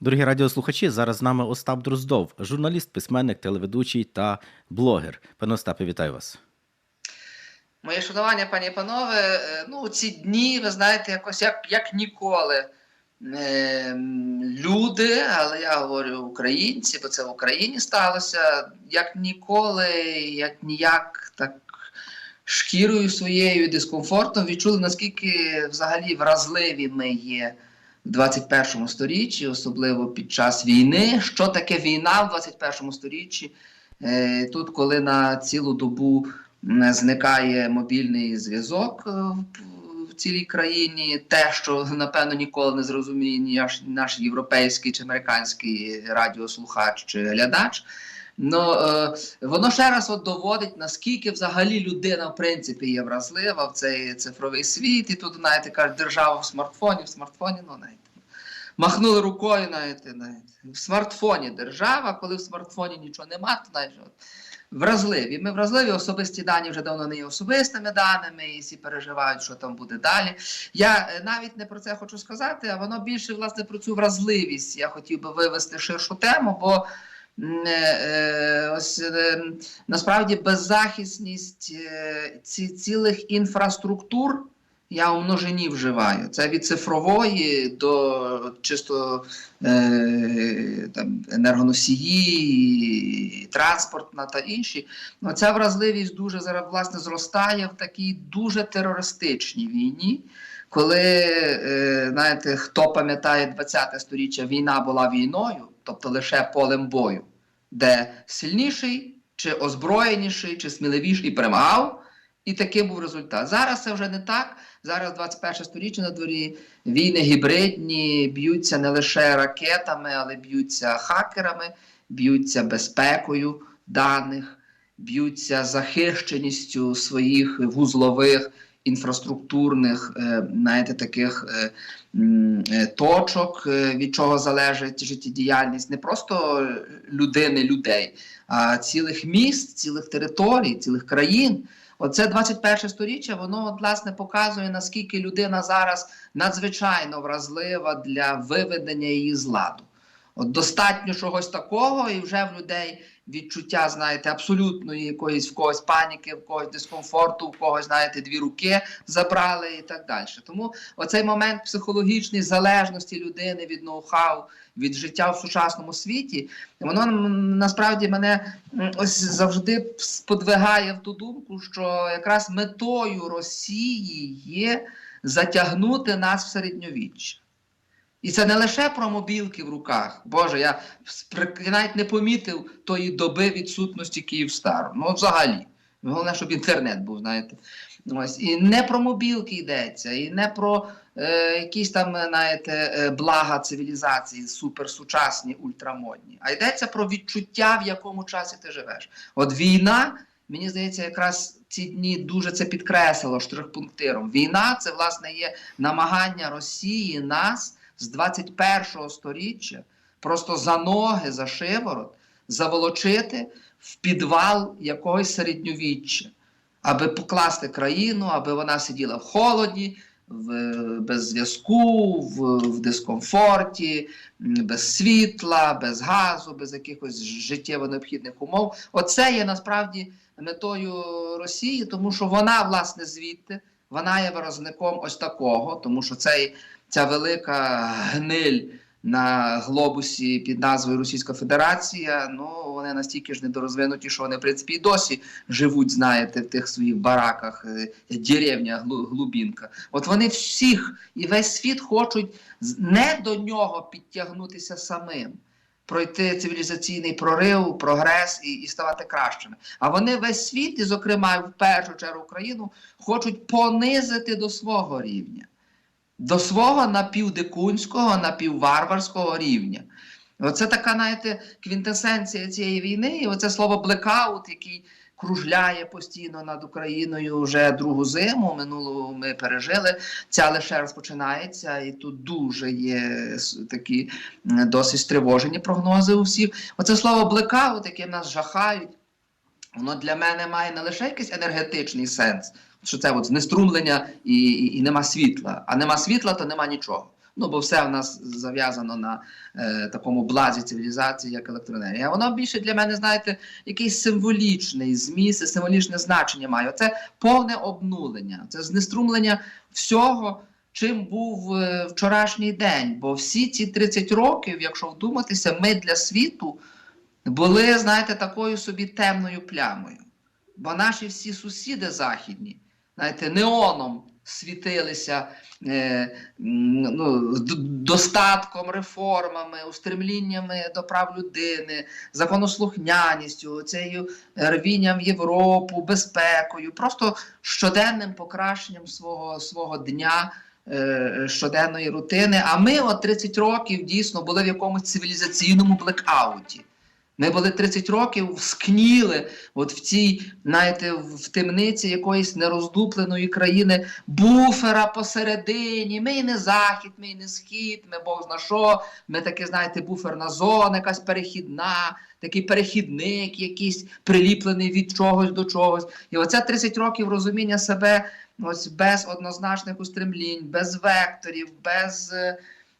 Дорогі радіослухачі, зараз з нами Остап Дроздов, журналіст, письменник, телеведучий та блогер. Пане Остапе, вітаю вас. Моє шанування, пані і панове, е, ну ці дні, ви знаєте, якось як, як ніколи. Е, Люди, але я говорю українці, бо це в Україні сталося, як ніколи, як ніяк, так шкірою своєю дискомфортом відчули, наскільки взагалі вразливі ми є в 21 сторіччі, особливо під час війни. Що таке війна в 21 сторіччі? Е, Тут, коли на цілу добу зникає мобільний зв'язок е, в- цілій країні, те, що напевно ніколи не зрозуміє ні наш європейський чи американський радіослухач чи глядач. Ну, е, воно ще раз от доводить, наскільки взагалі людина в принципі є вразлива в цей цифровий світ. І тут, знаєте, кажуть, держава в смартфоні, в смартфоні, ну знаєте. Махнули рукою, знаєте, знаєте. В смартфоні держава, коли в смартфоні нічого нема, то знаєш, от, вразливі. Ми вразливі, особисті дані вже давно не є особистими даними, і всі переживають, що там буде далі. Я е, навіть не про це хочу сказати, а воно більше власне про цю вразливість. Я хотів би вивести ширшу тему, бо ось е, насправді беззахисність е, ці, цілих інфраструктур. Я у множині вживаю. Це від цифрової до чисто е, там, енергоносії, транспортна та інші. Ну, ця вразливість дуже зараз власне зростає в такій дуже терористичній війні. Коли, е, знаєте, хто пам'ятає 20-те сторіччя, війна була війною, тобто лише полем бою, де сильніший, чи озброєніший, чи сміливіший перемагав, і таким був результат. Зараз це вже не так. Зараз 21 сторіччя на дворі війни гібридні, б'ються не лише ракетами, але б'ються хакерами, б'ються безпекою даних, б'ються захищеністю своїх вузлових інфраструктурних, е, знаєте, таких е, е, точок, від чого залежить життєдіяльність не просто людини, людей, а цілих міст, цілих територій, цілих країн. Оце 21 сторіччя, воно от, власне показує, наскільки людина зараз надзвичайно вразлива для виведення її з ладу. От достатньо чогось такого, і вже в людей відчуття, знаєте, абсолютної якоїсь в когось паніки, в когось дискомфорту, в когось, знаєте, дві руки забрали і так далі. Тому оцей момент психологічної залежності людини від ноу-хау, від життя в сучасному світі, воно насправді мене ось завжди сподвигає в ту думку, що якраз метою Росії є затягнути нас в середньовіччя. І це не лише про мобілки в руках. Боже, я, навіть не помітив тої доби відсутності Київстару. Ну, взагалі. Головне, щоб інтернет був, знаєте. Ось. І не про мобілки йдеться, і не про е, якісь там, знаєте, е, блага цивілізації, суперсучасні, ультрамодні. А йдеться про відчуття, в якому часі ти живеш. От війна, мені здається, якраз ці дні дуже це підкреслило штрихпунктиром. Війна це, власне, є намагання Росії нас з 21 сторіччя просто за ноги, за шиворот заволочити в підвал якогось середньовіччя, аби покласти країну, аби вона сиділа в холоді, в, без зв'язку, в, в дискомфорті, без світла, без газу, без якихось життєво необхідних умов. Оце є насправді метою Росії, тому що вона, власне, звідти, вона є виразником ось такого, тому що цей, ця велика гниль на глобусі під назвою Російська Федерація, ну вони настільки ж недорозвинуті, що вони в принципі і досі живуть, знаєте, в тих своїх бараках, е, деревня, глубінка. От вони всіх і весь світ хочуть не до нього підтягнутися самим. Пройти цивілізаційний прорив, прогрес і, і ставати кращими. А вони весь світ, і, зокрема, в першу чергу Україну, хочуть понизити до свого рівня до свого напівдикунського, напівварварського рівня. Оце така, знаєте, квінтесенція цієї війни, і оце слово блекаут, який кружляє постійно над Україною вже другу зиму. Минулу ми пережили. Ця лише розпочинається, і тут дуже є такі досить стривожені прогнози у всіх. Оце слово блекаут, яке нас жахають, воно для мене має не лише якийсь енергетичний сенс, що це от знеструмлення і, і, і нема світла. А нема світла, то нема нічого. Ну бо все в нас зав'язано на е, такому блазі цивілізації, як електроенергія. Воно більше для мене, знаєте, якийсь символічний зміст, символічне значення має. Це повне обнулення, це знеструмлення всього, чим був е, вчорашній день. Бо всі ці 30 років, якщо вдуматися, ми для світу були, знаєте, такою собі темною плямою. Бо наші всі сусіди західні, знаєте, неоном світилися е, ну, достатком, реформами, устремліннями до прав людини, законослухняністю, цією рвінням в Європу, безпекою, просто щоденним покращенням свого, свого дня. е, Щоденної рутини. А ми, от 30 років, дійсно були в якомусь цивілізаційному блекауті. Ми були 30 років скніли от в цій, знаєте, в темниці якоїсь нероздупленої країни буфера посередині. Ми і не захід, ми і не схід, ми Бог зна що. Ми таке, знаєте, буферна зона, якась перехідна, такий перехідник, якийсь приліплений від чогось до чогось. І оце 30 років розуміння себе ось без однозначних устремлінь, без векторів, без.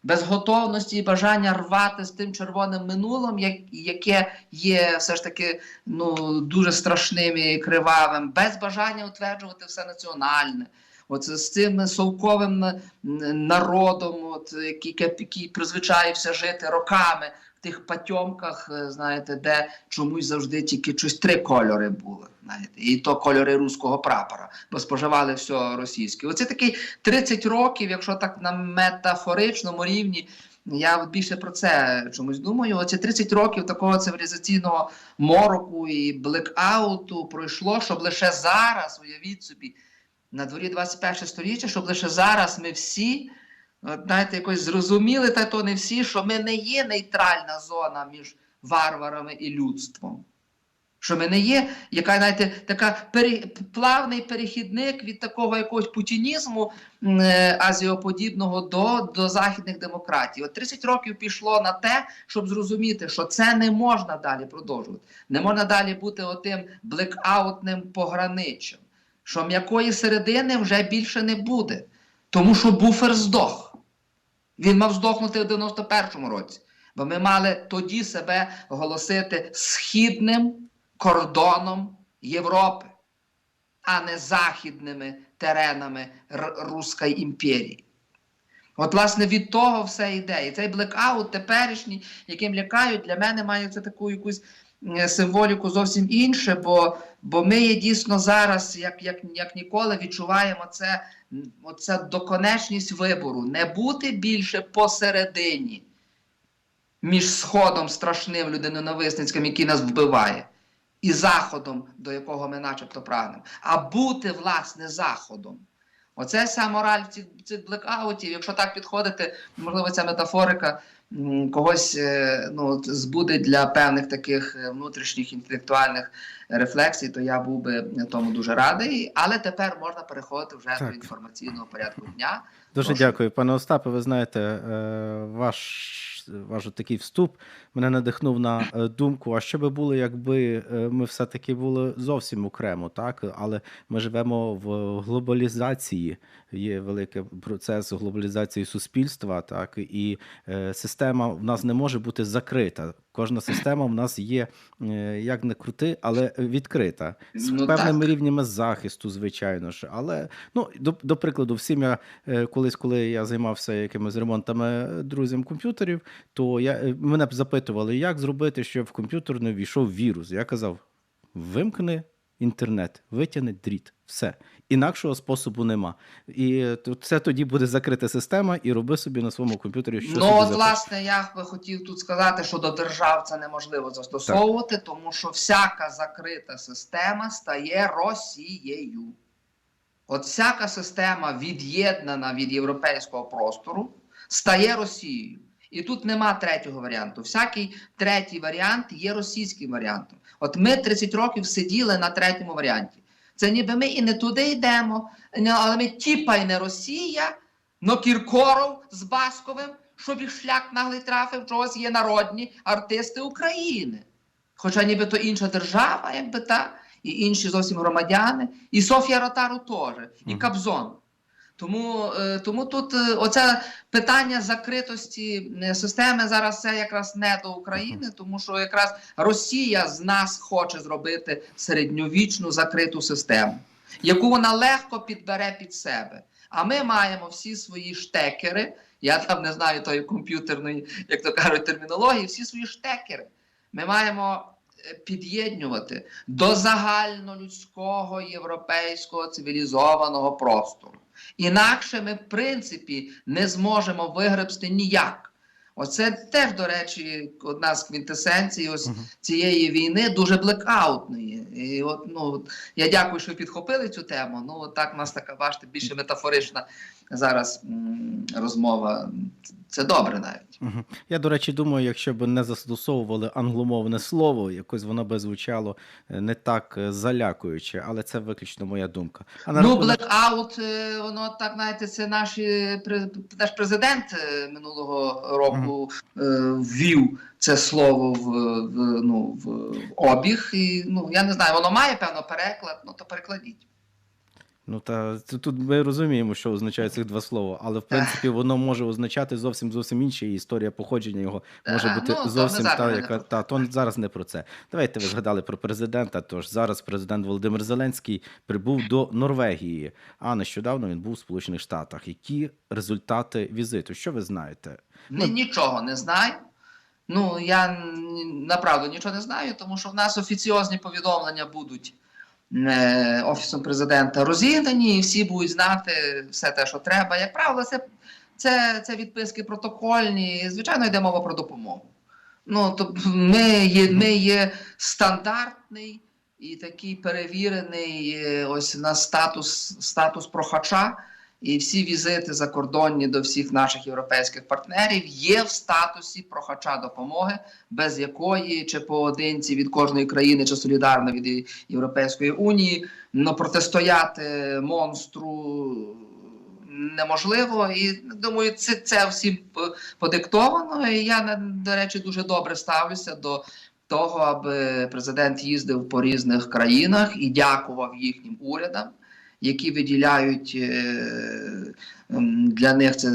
Без готовності і бажання рвати з тим червоним минулим, як, яке є все ж таки ну, дуже страшним і кривавим, без бажання утверджувати все національне. От з цим совковим народом, от, який, який призвичаївся жити роками в тих патьомках, е, знаєте, де чомусь завжди тільки щось три кольори були. Знаєте, і то кольори руського прапора, бо споживали все російське. Оце такий 30 років, якщо так на метафоричному рівні. Я більше про це чомусь думаю. Оці 30 років такого цивілізаційного мороку і блекауту пройшло, щоб лише зараз, уявіть собі, на дворі 21 століття, щоб лише зараз ми всі, знаєте, якось зрозуміли, та то не всі, що ми не є нейтральна зона між варварами і людством. Що ми не є, яка знаєте, така пере, плавний перехідник від такого якогось путінізму е, азіоподібного до, до західних демократій. От 30 років пішло на те, щоб зрозуміти, що це не можна далі продовжувати. Не можна далі бути отим блекаутним пограничем, що м'якої середини вже більше не буде, тому що буфер здох. Він мав здохнути в 91-му році. Бо ми мали тоді себе оголосити східним кордоном Європи, а не західними теренами Руської імперії. От, власне, від того все йде. І цей блекаут теперішній, яким лякають, для мене має це таку якусь е, символіку зовсім інше, бо, бо ми є дійсно зараз, як, як, як ніколи, відчуваємо це, оце доконечність вибору. Не бути більше посередині між сходом страшним людинонависницьким, який нас вбиває, і заходом, до якого ми начебто прагнемо, а бути, власне, заходом. Оце вся мораль цих, цих блекаутів. Якщо так підходити, можливо, ця метафорика когось е, ну, збудить для певних таких е, внутрішніх інтелектуальних рефлексій, то я був би тому дуже радий. Але тепер можна переходити вже Так. до інформаційного порядку дня. Дуже Прошу. дякую, пане Остапе. Ви знаєте, е, ваш, ваш такий вступ мене надихнув на е, думку. А що би було, якби е, ми все-таки були зовсім окремо, так? Але ми живемо в глобалізації. Є великий процес глобалізації суспільства, так і е, система в нас не може бути закрита. Кожна система в нас є е, як не крути, але відкрита з Ну, певними так. рівнями захисту, звичайно ж. Але ну до, до прикладу, всім я е, колись, коли я займався якимись ремонтами е, друзям комп'ютерів, то я мене б запитували, як зробити, щоб в комп'ютер не ввійшов вірус. Я казав: вимкни інтернет, витягни дріт, все. Інакшого способу нема. І це тоді буде закрита система, і роби собі на своєму комп'ютері що ну, от, власне, я би хотів тут сказати, що до держав це неможливо застосовувати, тому що всяка закрита система стає Росією. От всяка система, від'єднана від європейського простору, стає Росією. І тут нема третього варіанту. Всякий третій варіант є російським варіантом. От ми 30 років сиділи на третьому варіанті. Це ніби ми і не туди йдемо, але ми тіпа й не Росія, но Кіркоров з Басковим, щоб їх шлях наглий трафив, чогось є народні артисти України. Хоча нібито інша держава, якби та, і інші зовсім громадяни, і Софія Ротару теж, і. Кабзон. Тому, е, тому тут е, оце питання закритості е, системи зараз це якраз не до України, тому що якраз Росія з нас хоче зробити середньовічну закриту систему, яку вона легко підбере під себе. А ми маємо всі свої штекери. Я там не знаю тої комп'ютерної, як то кажуть, термінології, всі свої штекери. Ми маємо під'єднувати до загальнолюдського європейського цивілізованого простору. Інакше ми, в принципі, не зможемо вигребсти ніяк. Оце теж, до речі, одна з квінтесенцій ось Мгм. цієї війни дуже блекаутної. І от, ну, я дякую, що підхопили цю тему. Ну, от так у нас така, бачите, більше метафорична зараз м, розмова. Це добре навіть. Мгм. Я, до речі, думаю, якщо б не застосовували англомовне слово, якось воно би звучало е, не так е, залякуюче, але це виключно моя думка. А на Ну, блекаут, е, воно так, знаєте, це наші, наш президент минулого року е, ввів це слово в, в, ну, в обіг. І, ну, я не знаю, воно має певно переклад, ну то перекладіть. Ну та це тут ми розуміємо, що означають цих два слова, але в принципі воно може означати зовсім зовсім інше, і історія походження його може Е, бути ну, зовсім та, яка та то зараз не про це. Давайте ви згадали про президента. Тож зараз президент Володимир Зеленський прибув до Норвегії, а нещодавно він був у Сполучених Штатах. Які результати візиту? Що ви знаєте? Ні, нічого не знаю. Ну, я направду нічого не знаю, тому що в нас офіціозні повідомлення будуть Офісом президента розігнані, і всі будуть знати все те, що треба. Як правило, це, це, це відписки протокольні. і, Звичайно, йде мова про допомогу. Ну, тобто ми є, ми є стандартний і такий перевірений е, ось на статус, статус прохача. І всі візити закордонні до всіх наших європейських партнерів є в статусі прохача допомоги, без якої чи поодинці від кожної країни, чи солідарно від Європейської унії, ну протистояти монстру неможливо. І думаю, це, це всім подиктовано. І я до речі дуже добре ставлюся до. Того, аби президент їздив по різних країнах і дякував їхнім урядам, які виділяють е, ем, для них це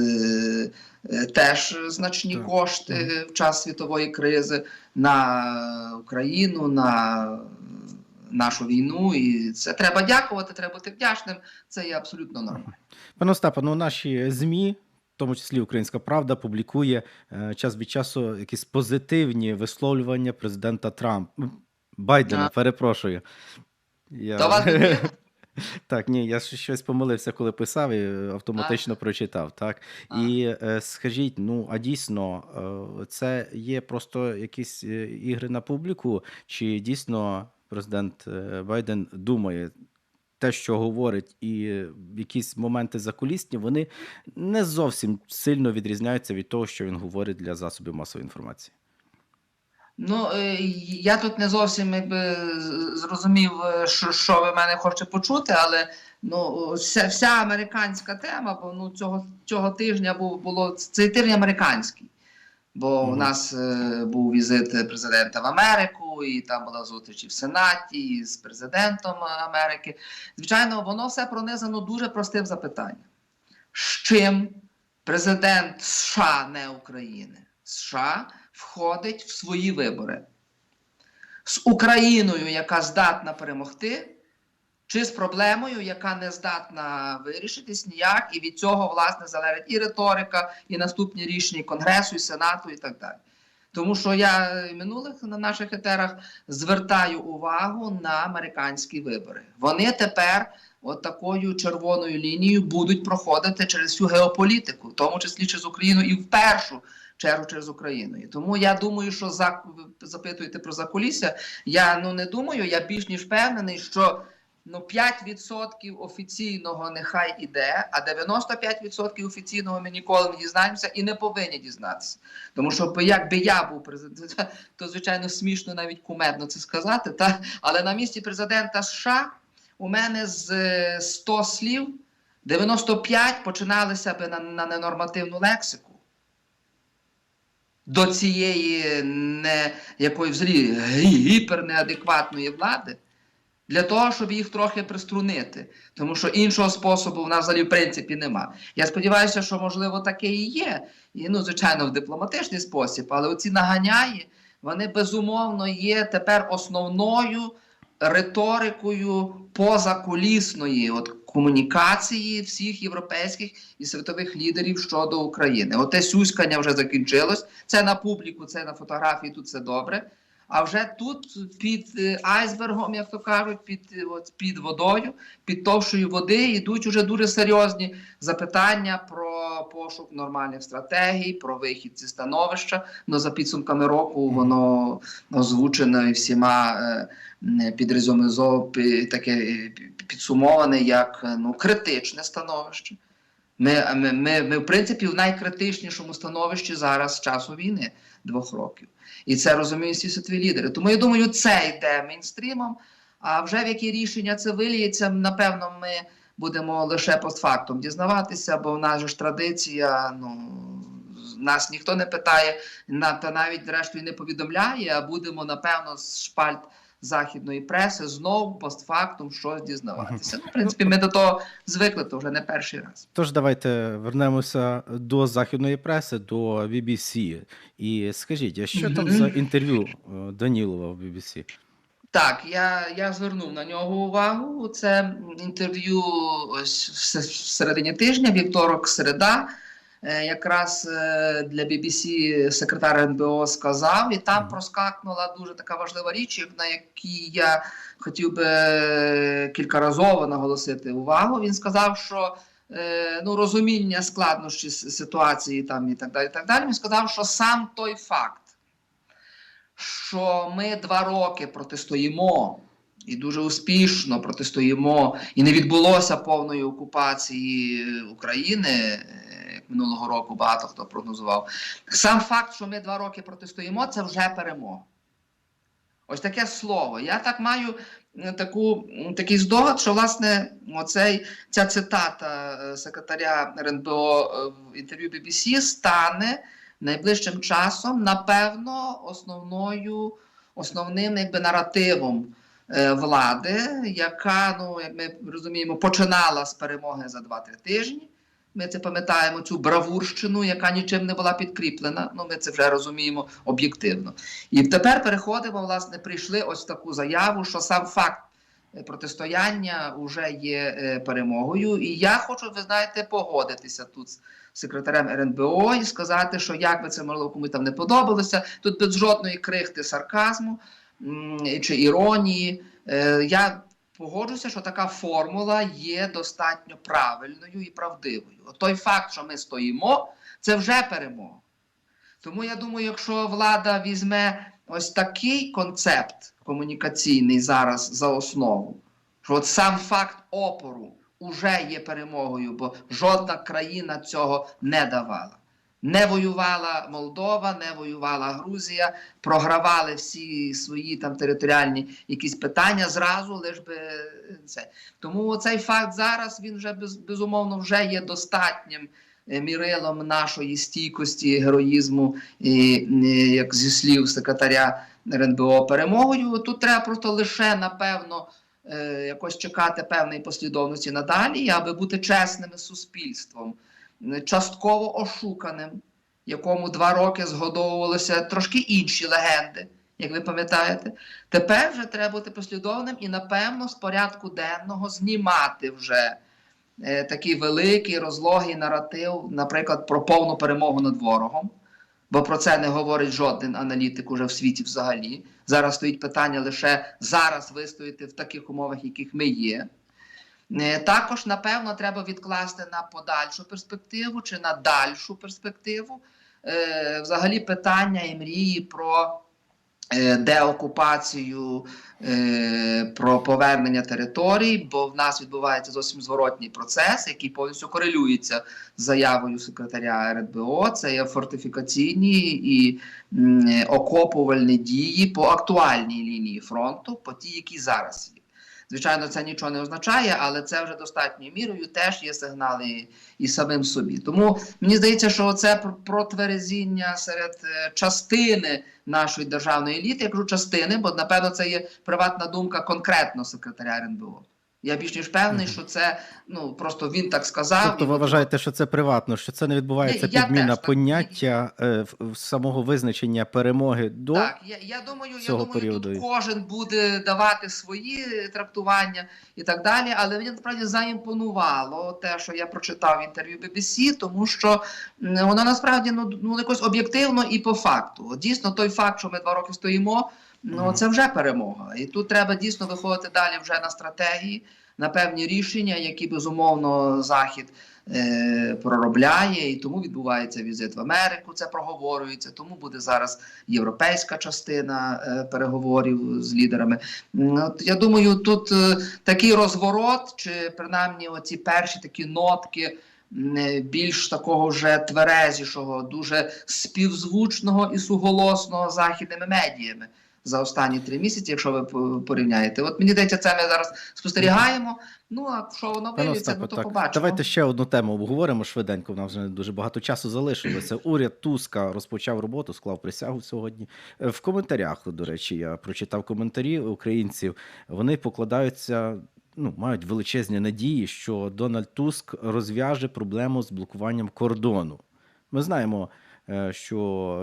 е, теж значні Так. кошти в час світової кризи на Україну, на нашу війну. І це треба дякувати, треба бути вдячним. Це є абсолютно нормально. Пане Остапе, ну наші ЗМІ, в тому числі Українська Правда, публікує е, час від часу якісь позитивні висловлювання президента Трампа. Байдена, А. перепрошую. Я... До вас Так, ні, я щось помилився, коли писав і е, автоматично прочитав. Так. І е, скажіть, ну а дійсно, е, це є просто якісь ігри на публіку, чи дійсно президент Байден думає те, що говорить, і якісь моменти закулісні, вони не зовсім сильно відрізняються від того, що він говорить для засобів масової інформації. Ну, е, я тут не зовсім якби зрозумів, е, що, що ви мене хочете почути, але ну, вся, вся американська тема, бо ну, цього, цього тижня був, було цей тиждень американський. Бо Мгм. у нас е, був візит президента в Америку, і там була зустріч і в Сенаті і з президентом Америки. Звичайно, воно все пронизано дуже простим запитанням: з чим президент США, не України, США входить в свої вибори з Україною, яка здатна перемогти, чи з проблемою, яка не здатна вирішитись ніяк, і від цього власне залежить і риторика, і наступні рішення Конгресу, і Сенату, і так далі. Тому що я минулих на наших етерах звертаю увагу на американські вибори. Вони тепер от такою червоною лінією будуть проходити через всю геополітику, в тому числі через Україну, і в першу чергу через Україну. І тому я думаю, що за запитуєте про закулісся. Я ну не думаю, я більш ніж впевнений, що ну 5% офіційного нехай іде, а 95% офіційного ми ніколи не дізнаємося і не повинні дізнатися. Тому що якби я був президентом, то звичайно смішно навіть кумедно це сказати. Та але на місці президента США у мене з е, 100 слів 95 починалися би на, на ненормативну лексику. До цієї не якої взагалі гіпернеадекватної влади для того, щоб їх трохи приструнити. Тому що іншого способу в нас взагалі в принципі нема. Я сподіваюся, що можливо таке і є. І ну, звичайно, в дипломатичний спосіб, але оці наганяї, вони безумовно є тепер основною риторикою позакулісної от комунікації всіх європейських і світових лідерів щодо України. Оте сюськання вже закінчилось. Це на публіку, це на фотографії, тут все добре. А вже тут під е, айсбергом, як то кажуть, під, е, от, під водою, під товщою води йдуть уже дуже серйозні запитання про пошук нормальних стратегій, про вихід зі становища. Ну за підсумками року воно озвучено і всіма е, м, під таке е, підсумоване як ну критичне становище. Ми, ми, ми, ми, в принципі, в найкритичнішому становищі зараз часу війни двох років. І це розуміють всі світові лідери. Тому я думаю, це йде мейнстрімом. А вже в які рішення це виліється, напевно, ми будемо лише постфактум дізнаватися, бо в нас же ж традиція, ну нас ніхто не питає, та навіть зрештою не повідомляє, а будемо, напевно, з шпальт західної преси знову постфактум щось дізнаватися. Ну, в принципі, ми до того звикли, то вже не перший раз. Тож давайте вернемося до західної преси, до BBC. І скажіть, а що там за інтерв'ю е, Данілова в BBC? Так, я, я звернув на нього увагу. Це інтерв'ю ось в середині тижня, вівторок, середа. Е, Якраз е, для BBC секретар НБО сказав, і там проскакнула дуже така важлива річ, на якій я хотів би е, кількаразово наголосити увагу. Він сказав, що ну, розуміння складнощі ситуації там і так далі. І так далі. Він сказав, що сам той факт, що ми два роки протистоїмо і дуже успішно протистоїмо, і не відбулося повної окупації України, минулого року багато хто прогнозував. Сам факт, що ми два роки протистоїмо, це вже перемога. Ось таке слово. Я так маю е, таку, такий здогад, що власне оцей, ця цитата е, секретаря РНБО е, в інтерв'ю BBC стане найближчим часом, напевно, основною, основним якби, наративом влади, яка, ну, як ми розуміємо, починала з перемоги за 2-3 тижні. Ми це пам'ятаємо, цю бравурщину, яка нічим не була підкріплена. Ну, ми це вже розуміємо об'єктивно. І тепер переходимо, власне, прийшли ось таку заяву, що сам факт е, протистояння вже є е, перемогою. І я хочу, ви знаєте, погодитися тут з секретарем РНБО і сказати, що як би це можливо комусь там не подобалося, тут без жодної крихти сарказму чи іронії. Е, Я погоджуся, що така формула є достатньо правильною і правдивою. От той факт, що ми стоїмо, це вже перемога. Тому я думаю, якщо влада візьме ось такий концепт комунікаційний зараз за основу, що от сам факт опору уже є перемогою, бо жодна країна цього не давала. Не воювала Молдова, не воювала Грузія, програвали всі свої там територіальні якісь питання зразу, лиш би це. Тому цей факт зараз він вже без, безумовно вже є достатнім е, мірилом нашої стійкості, героїзму, і, е, як зі слів секретаря РНБО перемогою. Тут треба просто лише напевно е, якось чекати певної послідовності надалі, аби бути чесними з суспільством, е, частково ошуканим, якому два роки згодовувалися трошки інші легенди. Як ви пам'ятаєте, тепер вже треба бути послідовним і, напевно, з порядку денного знімати вже е, такий великий розлогий наратив, наприклад, про повну перемогу над ворогом. Бо про це не говорить жоден аналітик уже в світі взагалі. Зараз стоїть питання лише зараз вистояти в таких умовах, яких ми є. Е, Також, напевно, треба відкласти на подальшу перспективу чи на дальшу перспективу е, взагалі питання і мрії про е, деокупацію, про повернення територій, бо в нас відбувається зовсім зворотній процес, який повністю корелюється з заявою секретаря РНБО. Це є фортифікаційні і окопувальні дії по актуальній лінії фронту, по тій, які зараз є. Звичайно, це нічого не означає, але це вже достатньою мірою теж є сигнали і, самим собі. Тому мені здається, що це протверезіння серед е, частини нашої державної еліти, я кажу частини, бо напевно це є приватна думка конкретно секретаря РНБО. Я більш ніж певний, що це ну просто він так сказав. Тобто ви вважаєте, що це приватно, що це не відбувається Я- підміна теж поняття е, в- в самого визначення перемоги до Так, я, я думаю, я думаю, періоду. тут кожен буде давати свої трактування і так далі. Але мені насправді заімпонувало те, що я прочитав в інтерв'ю BBC, тому що воно насправді ну, ну якось об'єктивно і по факту. Дійсно, той факт, що ми два роки стоїмо, ну це вже перемога. І тут треба дійсно виходити далі вже на стратегії, на певні рішення, які безумовно захід. е, Проробляє і тому відбувається візит в Америку. Це проговорюється. Тому буде зараз європейська частина е, переговорів з лідерами. От я думаю, тут е, такий розворот, чи принаймні оці перші такі нотки. е, Більш такого вже тверезішого, дуже співзвучного і суголосного західними медіями за останні три місяці, якщо ви порівняєте. От мені здається, це ми зараз спостерігаємо. Ну а що воно Остапе, ну то так. побачимо. Давайте ще одну тему обговоримо швиденько. У нас вже дуже багато часу залишилося. Уряд Туска розпочав роботу, склав присягу сьогодні. Е, В коментарях, до речі, я прочитав коментарі українців. Вони покладаються. Ну, мають величезні надії, що Дональд Туск розв'яже проблему з блокуванням кордону. Ми знаємо, що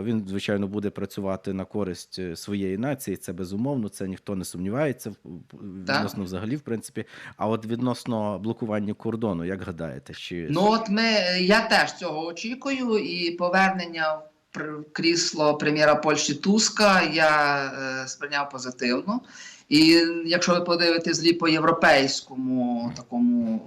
він, звичайно, буде працювати на користь е, своєї нації. Це безумовно, це ніхто не сумнівається відносно взагалі, в принципі. А от відносно блокування кордону, як гадаєте, чи Ну от ми я теж цього очікую, і повернення в крісло прем'єра Польщі Туска я е, сприйняв позитивно. І якщо ви подивитесь злі по європейському такому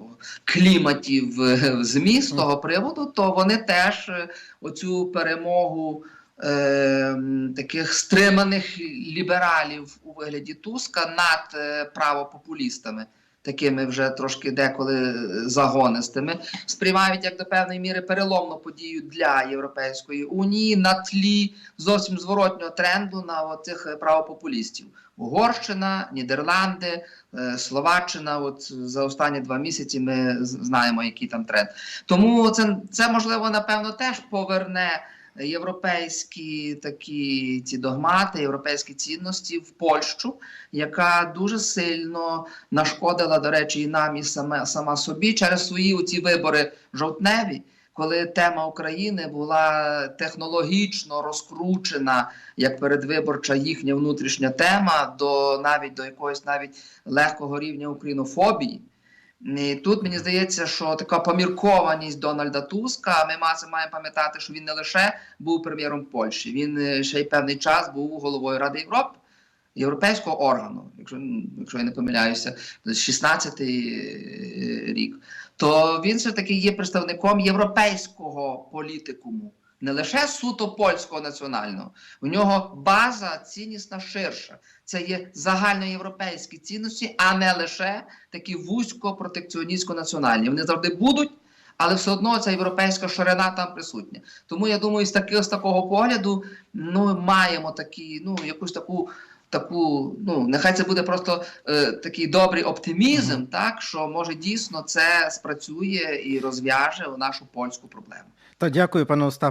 кліматі в, в ЗМІ з того приводу, то вони теж е, оцю перемогу е, таких стриманих лібералів у вигляді Туска над е, правопопулістами такими вже трошки деколи е, загонистими, сприймають як до певної міри переломну подію для Європейської унії на тлі зовсім зворотнього тренду на цих правопопулістів. Угорщина, Нідерланди, е, Словаччина. От за останні два місяці ми знаємо, який там тренд. Тому це, це можливо напевно теж поверне європейські такі ці догмати, європейські цінності в Польщу, яка дуже сильно нашкодила, до речі, і нам, і саме сама собі через свої оці вибори жовтневі. Коли тема України була технологічно розкручена як передвиборча їхня внутрішня тема, до навіть до якогось навіть легкого рівня українофобії. І тут мені здається, що така поміркованість Дональда Туска. Ми ма- маємо пам'ятати, що він не лише був прем'єром Польщі, він е, ще й певний час був головою Ради Європи, європейського органу, якщо, якщо я не помиляюся, 16-й е, рік. То він все таки є представником європейського політикуму, не лише суто польського національного. У нього база ціннісна ширша. Це є загальноєвропейські цінності, а не лише такі вузько протекціоністсько національні. Вони завжди будуть, але все одно ця європейська ширина там присутня. Тому я думаю, з такого з такого погляду ну маємо такі, ну якусь таку. Таку, ну нехай це буде просто е, такий добрий оптимізм, Мгм. так що може дійсно це спрацює і розв'яже нашу польську проблему. та дякую, пане Остапе.